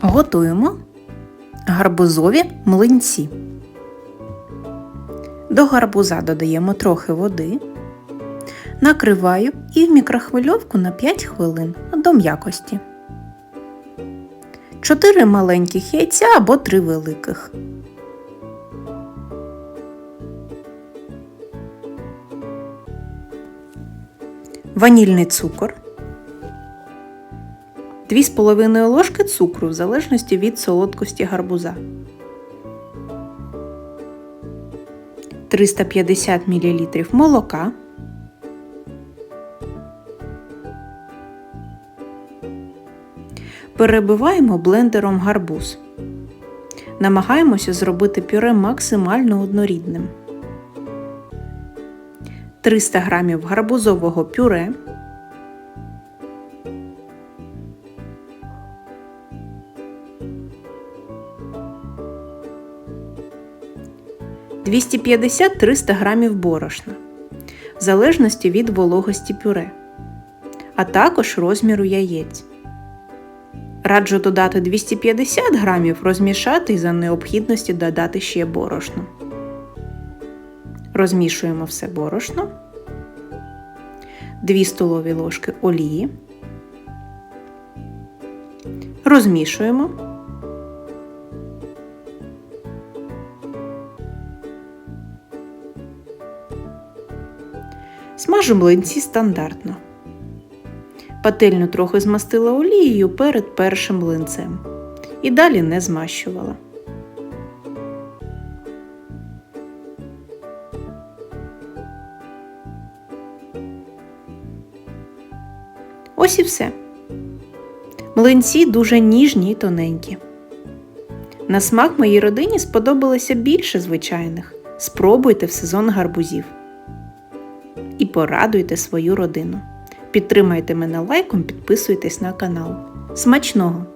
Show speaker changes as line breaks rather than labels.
Готуємо гарбузові млинці. До гарбуза додаємо трохи води, накриваю і в мікрохвильовку на 5 хвилин до м'якості. 4 маленьких яйця або 3 великих. Ванільний цукор. 2,5 ложки цукру в залежності від солодкості гарбуза. 350 мл молока. Перебиваємо блендером гарбуз. Намагаємося зробити пюре максимально однорідним. 300 г гарбузового пюре. 250-300 г борошна, в залежності від вологості пюре, а також розміру яєць. Раджу додати 250 г, розмішати і за необхідності додати ще борошно. Розмішуємо все борошно, 2 столові ложки олії, розмішуємо. Смажу млинці стандартно. Пательню трохи змастила олією перед першим млинцем. І далі не змащувала. Ось і все. Млинці дуже ніжні й тоненькі. На смак моїй родині сподобалося більше звичайних. Спробуйте в сезон гарбузів порадуйте свою родину. Підтримайте мене лайком, підписуйтесь на канал. Смачного!